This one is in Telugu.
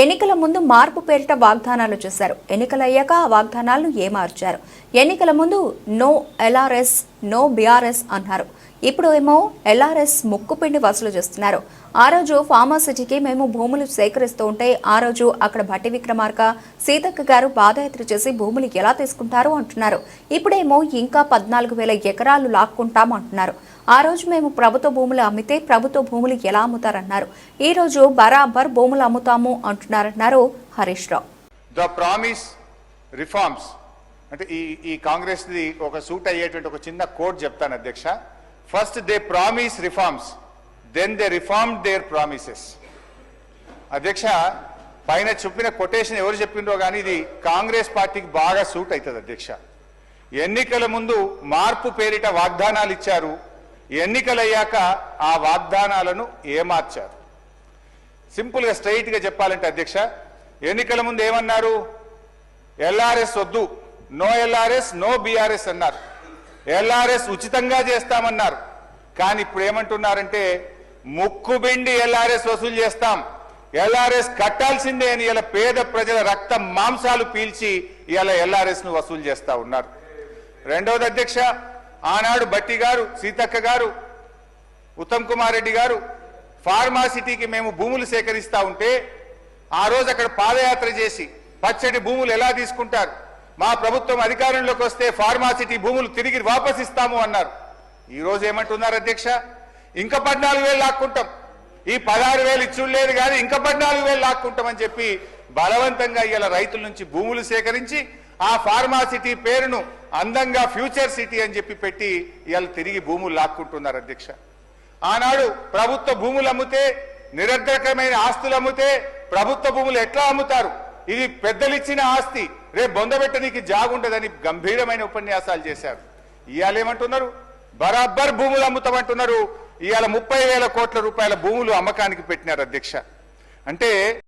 ఎన్నికల ముందు మార్పు పేరిట వాగ్దానాలు చేశారు. ఎన్నికలయ్యాక ఆ వాగ్దానాలను ఏమార్చారు? ఎన్నికల ముందు నో ఎల్ఆర్ఎస్ నో బీఆర్ఎస్ అన్నారు. ఇప్పుడు ఏమో ఎల్ఆర్ఎస్ ముక్కుపిండి వసూలు చేస్తున్నారు. ఆ రోజు ఫార్మాసిటీకి మేము భూములు సేకరిస్తూ ఉంటే ఆ రోజు అక్కడ భట్టి విక్రమార్క సీతక్క గారు పాదయాత్ర చేసి భూములు ఎలా తీసుకుంటారు అంటున్నారు. ఇప్పుడేమో ఇంకా పద్నాలుగు వేల ఎకరాలు లాక్కుంటాం అంటున్నారు ఆ రోజు మేము ప్రభుత్వ భూములు అమ్మితే ప్రభుత్వ భూములు ఎలా అమ్ముతారన్నారు. ఈ రోజు బరాబర్ భూములు అమ్ముతాము అంటున్నారన్నారు Harish Rao. The promise reforms. అంటే ఈ ఈ కాంగ్రెస్ది ఒక సూట్ అయ్యేటువంటి ఒక చిన్న కోడ్ చెప్తాను అధ్యక్ష. First they promise reforms then they reform their promises అధ్యక్ష పైన చెప్పిన కొటేషన్ ఎవరు చెప్పిండ్రో కానీ ఇది కాంగ్రెస్ పార్టీకి బాగా సూట్ అవుతుంది అధ్యక్ష. ఎన్నికల ముందు మార్పు పేరిట వాగ్దానాలు ఇచ్చారు ఎన్నికలయ్యాక ఆ వాగ్దానాలను ఏమార్చారు? సింపుల్గా స్ట్రైట్గా చెప్పాలంటే అధ్యక్ష ఎన్నికల ముందు ఏమన్నారు? ఎల్ఆర్ఎస్ వద్దు నో ఎల్ఆర్ఎస్ నో బీఆర్ఎస్ అన్నారు. ఎల్ఆర్ఎస్ ఉచితంగా చేస్తామన్నారు. కానీ ఇప్పుడు ఏమంటున్నారంటే ముక్కుబిండి ఎల్ఆర్ఎస్ వసూలు చేస్తాం. ఎల్ఆర్ఎస్ కట్టాల్సిందే అని ఇలా పేద ప్రజల రక్త మాంసాలు పీల్చి ఇలా ఎల్ఆర్ఎస్ను వసూలు చేస్తా ఉన్నారు. రెండవది అధ్యక్ష ఆనాడు బట్టి గారు సీతక్క గారు ఉత్తమ్ కుమార్ రెడ్డి గారు ఫార్మాసిటీకి మేము భూములు సేకరిస్తా ఉంటే ఆ రోజు అక్కడ పాదయాత్ర చేసి పచ్చడి భూములు ఎలా తీసుకుంటారు? మా ప్రభుత్వం అధికారంలోకి వస్తే ఫార్మాసిటీ భూములు తిరిగి వాపసిస్తాము అన్నారు. ఈరోజు ఏమంటున్నారు అధ్యక్ష? ఇంకా పద్నాలుగు వేలు లాక్కుంటాం. ఈ పదహారు వేలు ఇచ్చుడు లేదు కానీ ఇంకా పద్నాలుగు వేలు లాక్కుంటామని చెప్పి బలవంతంగా ఇలా రైతుల నుంచి భూములు సేకరించి ఆ ఫార్మాసిటీ పేరును అందంగా ఫ్యూచర్ సిటీ అని చెప్పి పెట్టి ఇవాళ తిరిగి భూములు లాక్కుంటున్నారు అధ్యక్ష. ఆనాడు ప్రభుత్వ భూములు అమ్మితే నిరర్ధకమైన ఆస్తులు అమ్మితే ప్రభుత్వ భూములు ఎట్లా అమ్ముతారు? ఇది పెద్దలిచ్చిన ఆస్తి. రేపు బొందబెట్టనికి జాగుండదని గంభీరమైన ఉపన్యాసాలు చేశారు. ఇవాళ ఏమంటున్నారు? బరాబర్ భూములు అమ్ముతామంటున్నారు. ఇవాళ ముప్పై వేల కోట్ల రూపాయల భూములు అమ్మకానికి పెట్టినారు అధ్యక్ష. అంటే